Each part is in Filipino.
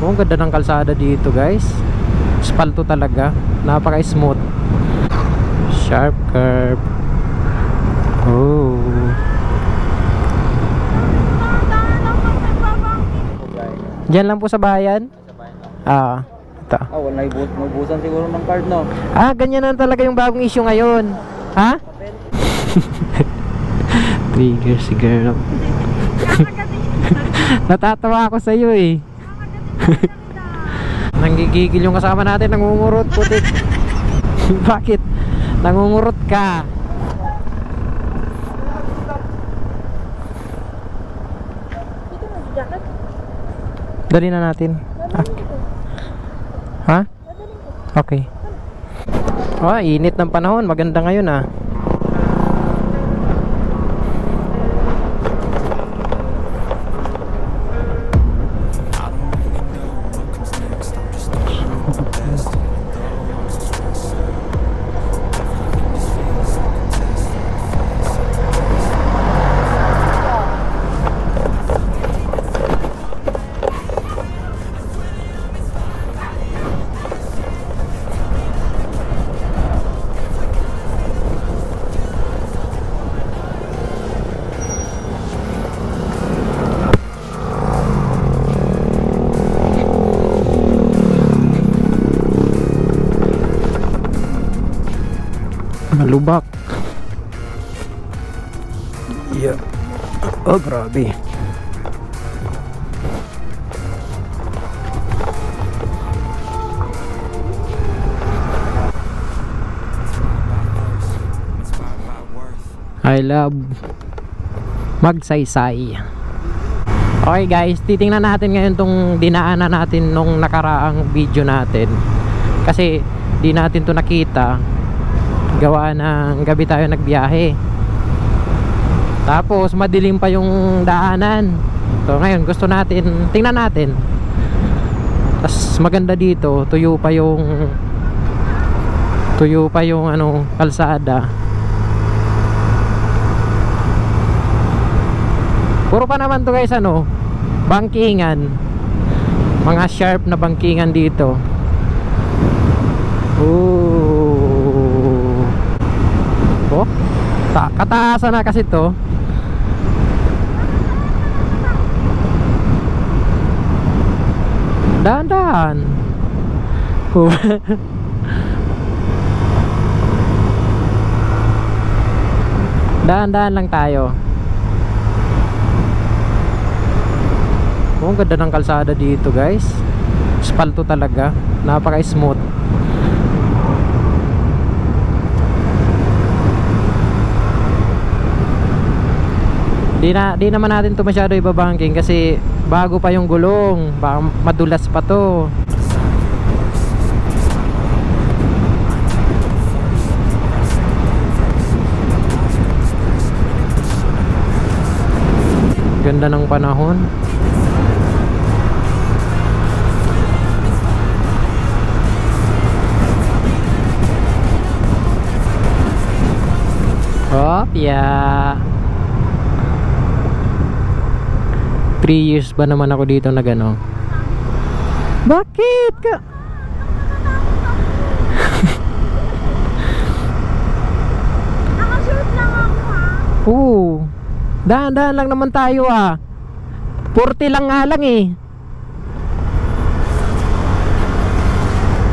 Oh, ang ganda ng kalsada dito guys. Spalto talaga. Napaka smooth. Sharp curve. Oh. Diyan lang po sa bayan? Ah, ito. Ah, wala ibut mabusan siguro ng card, no? Ah, ganyan na talaga yung bagong issue ngayon. Ha? Trigger si girl. Natatawa ako sa iyo eh. Nanggigigil yung kasama natin, nangungurot putik. Bakit? Nangungurot ka. Dali na natin. Ah. Ha? Okay. Ah, init ng panahon. Maganda ngayon ah. Malubak. Yeah. Oh, grabe. I love magsaysay. Okay guys, titingnan natin ngayon tong dinaanan natin nung nakaraang video natin. Kasi di natin to nakita gawa ng gabi tayo nagbiyahe. Tapos madilim pa yung daanan. So ngayon gusto natin tingnan natin. Tas maganda dito tuyo pa yung tuyo pa yung ano kalsada. Puro pa naman to guys ano bangkingan. Mga sharp na bangkingan dito. Ooh. Oh, ta kataasan na kasi to. Dahan-dahan. Dahan-dahan lang tayo. Oh, ang ganda ng kalsada dito guys. Spalto talaga. Napaka-smooth. Di na di naman natin to masyado ibabangking kasi bago pa yung gulong, baka madulas pa to. Ganda ng panahon. Opya. 3 years ba naman ako dito na gano? Bakit ka? Nakashirt lang ako ha. Oo. Dahan-dahan lang naman tayo ah. 40 lang nga lang eh.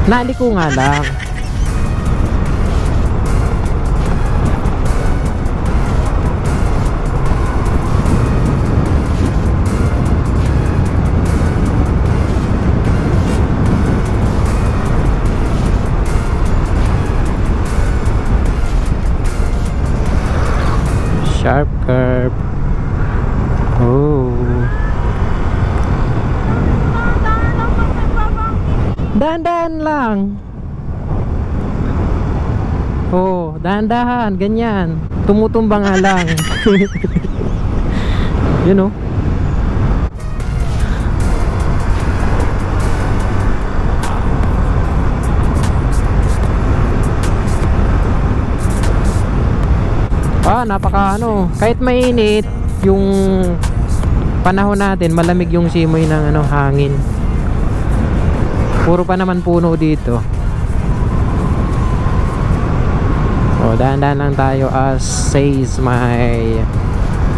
Nali ko nga lang. Sharp curve. Oh. Dahan-dahan lang. Oh, dahan-dahan, ganyan. Tumutumba nga lang. Yun oh. Ah, napaka ano, kahit mainit, yung panahon natin, malamig yung simoy ng ano, hangin. Puro pa naman puno dito. O, dahan-dahan lang tayo as says my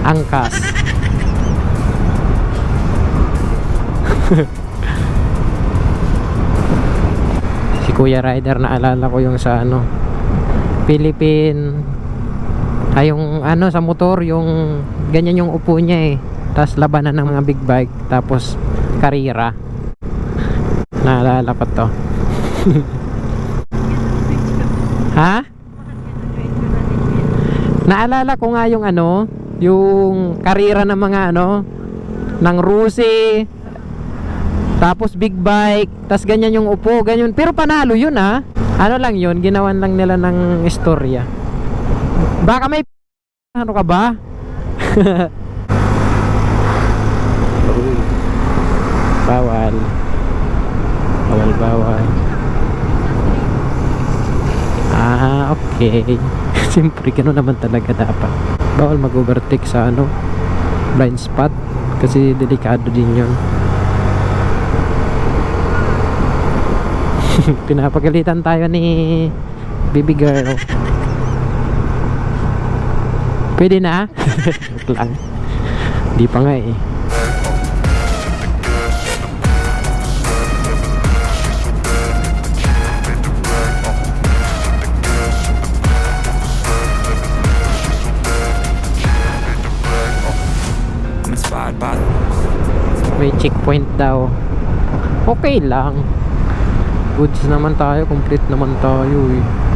angkas. si Kuya Rider naalala ko yung sa ano Philippine ay yung ano sa motor yung ganyan yung upo niya eh. Tapos labanan ng mga big bike tapos karira. Naalala ko to. Ha? naalala ko nga yung ano yung karira ng mga ano ng Rusi tapos big bike tapos ganyan yung upo ganyan. Pero panalo yun ha? Ano lang yun ginawan lang nila ng istorya baka may ano ka ba? Bawal. Bawal bawal. Ah okay. Siyempre gano'n naman talaga dapat. Bawal mag overtake sa ano blind spot kasi delikado din yun. Pinapagalitan tayo ni baby girl pwede na Joke lang. Di pa nga eh. May checkpoint daw. Okay lang. Goods naman tayo complete naman tayo eh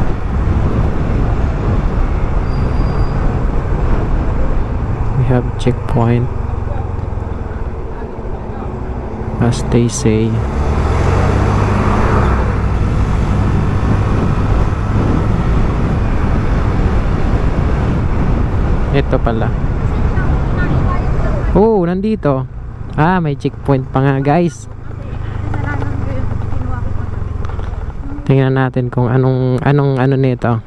have checkpoint as they say ito pala oh nandito ah may checkpoint pa nga guys. Tingnan natin kung anong anong ano nito.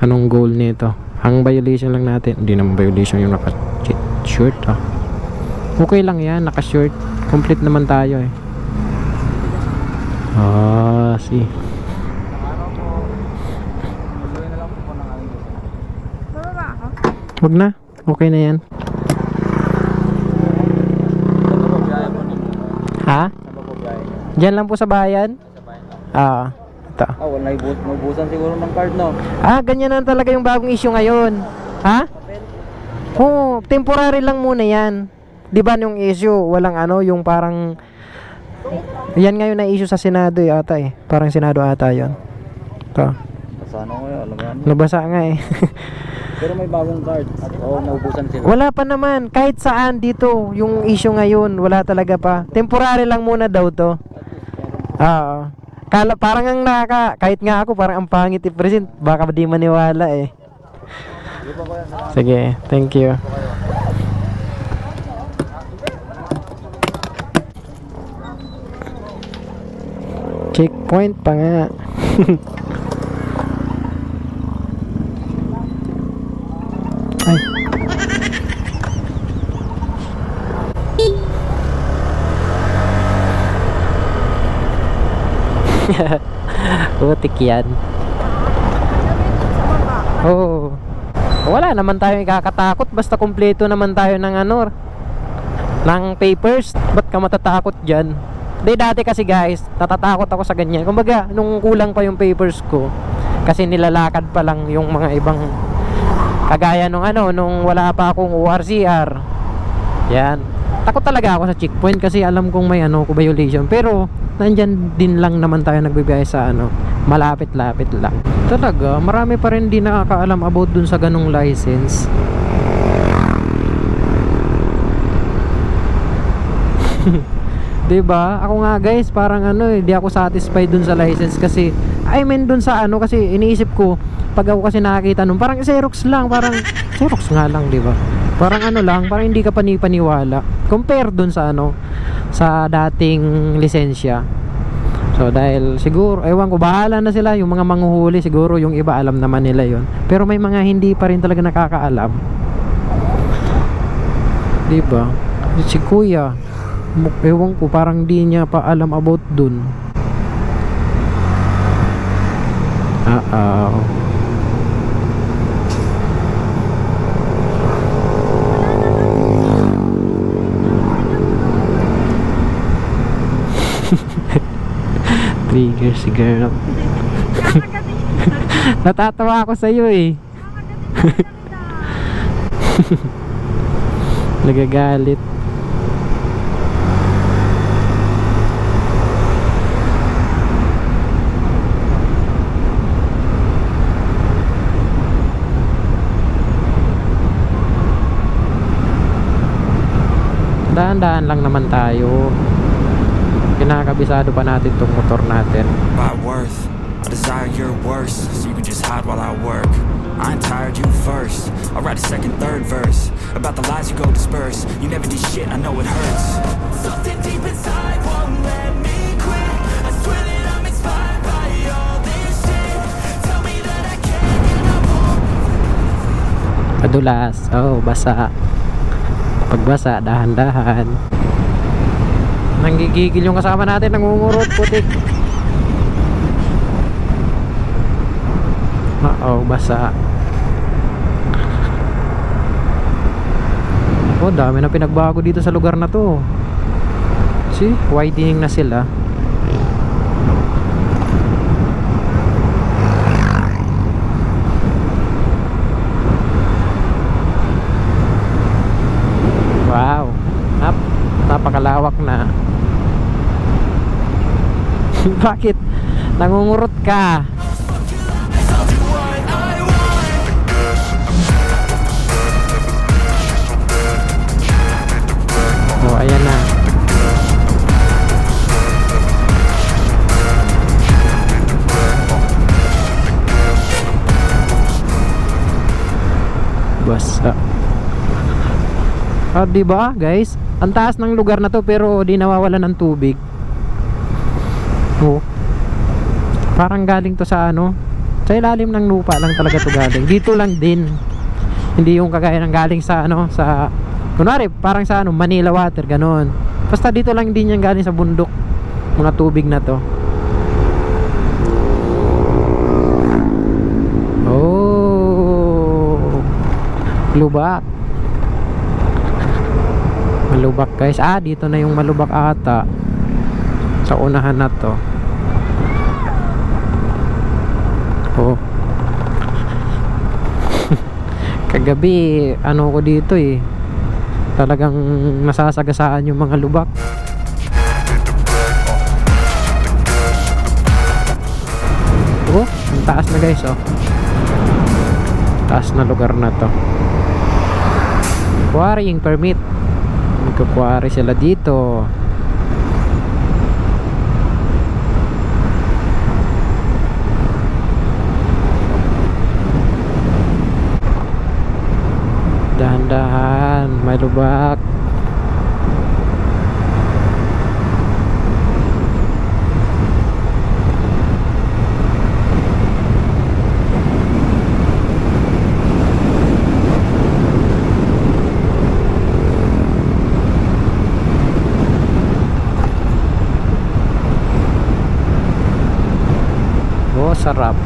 Anong goal nito. Ang violation lang natin. Hindi naman violation yung naka shirt ah. Okay lang yan, naka shirt. Complete naman tayo eh. Ah, see. Wag na. Okay na yan. Ha? Diyan lang po sa bayan? Ah. Ito. Ah, wala ibut. Naubusan siguro ng card, no? Ah, ganyan na talaga yung bagong issue ngayon. Ha? Oo, temporary lang muna yan. 'Di ba yung issue, walang ano, yung parang Yan ngayon na issue sa Senado eh, ata eh. Parang Senado ata 'yon. To. Sa ano ko yun, alagaan mo. Nabasa nga eh. Pero may bagong card. Oo, naubusan sila. wala pa naman kahit saan dito yung issue ngayon, wala talaga pa. Temporary lang muna daw 'to. Oo. Kala parang ang naka kahit nga ako parang ang pangit i-present, baka di maniwala eh. Di ba ba yan? Sige, thank you. Checkpoint pa nga. Ay. Utik yan. Oo. Wala naman tayo ikakatakot basta kumpleto naman tayo ng ano ng papers. Ba't ka matatakot diyan? Di dati kasi guys, natatakot ako sa ganyan. Kumbaga, nung kulang pa yung papers ko, kasi nilalakad pa lang yung mga ibang kagaya nung ano, nung wala pa akong ORCR. Yan. Takot talaga ako sa checkpoint kasi alam kong may ano, violation. Pero, nandyan din lang naman tayo nagbibiyay sa ano, malapit-lapit lang. Talaga, marami pa rin di nakakaalam about dun sa ganong license. Diba? Ako nga guys, parang ano eh, di ako satisfied dun sa license kasi I mean dun sa ano kasi iniisip ko pag ako kasi nakakita nun, parang Xerox lang, parang Xerox nga lang, di ba? Parang ano lang, parang hindi ka panipaniwala. Compare dun sa ano, sa dating lisensya. So dahil siguro, ewan ko, bahala na sila yung mga manghuhuli siguro yung iba alam naman nila yon. Pero may mga hindi pa rin talaga nakakaalam. 'Di ba? Si Kuya, ewan ko, parang di niya pa alam about dun. Ah, uh -oh. Kakagatin siya. Natatawa ako sa iyo eh. Nagagalit. Dahan-dahan lang naman tayo. Kinakabisado pa natin tong motor natin. by worth. I desire your worst, so you can just hide while I work. I ain't tired, you first. I'll write a second, third verse about the lies you go disperse. You never did shit, I know it hurts. Something deep inside won't let me quit. I swear that I'm inspired by all this shit. Tell me that I can't. Padulas. Oh, basa. Pagbasa, dahan-dahan. Nanggigigil yung kasama natin, nangungurot, putik. Oo, basa. Oh, dami na pinagbago dito sa lugar na to. See, widening na sila. Bakit? Nangungurot ka. Oh, ayan na. Basta. Ah, di ba, guys? Ang taas ng lugar na to pero di nawawalan ng tubig. Oh. Parang galing to sa ano? Sa ilalim ng lupa lang talaga to galing. Dito lang din. Hindi yung kagaya ng galing sa ano, sa kunwari, parang sa ano, Manila water, ganon. Basta dito lang din yan galing sa bundok. Mga tubig na to. Oh. Lubak. Malubak guys. Ah, dito na yung malubak ata. Sa unahan na to. Oh. Kagabi, ano ko dito eh. Talagang nasasagasaan yung mga lubak. Oh, ang taas na guys oh. Taas na lugar na to. Quarrying permit. Magkukwari sila dito. Dahan-dahan, may lubak. Oh, sarap.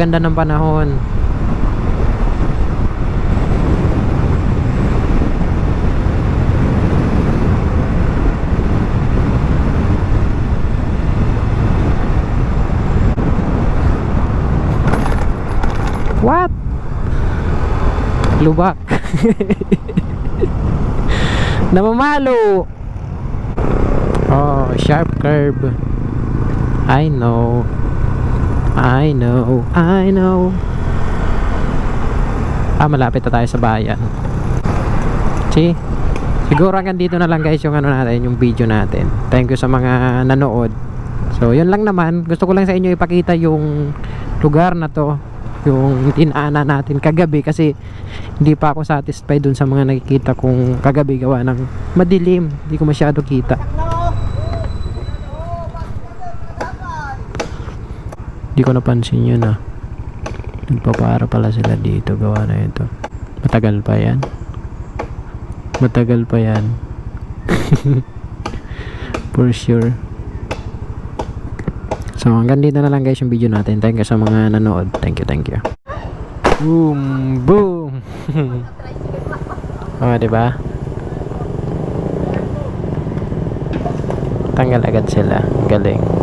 Napakaganda ng panahon. What? Lubak. Namamalo. Oh, sharp curve. I know. I know. I know. Ah, malapit na tayo sa bayan. See? Siguro hanggang dito na lang guys yung ano natin, yung video natin. Thank you sa mga nanood. So, yun lang naman. Gusto ko lang sa inyo ipakita yung lugar na to. Yung tinaanan natin kagabi kasi hindi pa ako satisfied dun sa mga nakikita kong kagabi gawa ng madilim. Hindi ko masyado kita. Hindi ko napansin yun ah. Nagpapara pala sila dito. Gawa na ito. Matagal pa yan. Matagal pa yan. For sure. So, hanggang dito na lang guys yung video natin. Thank you sa mga nanood. Thank you, thank you. Boom! Boom! oh, di ba? Tanggal agad sila. Galing.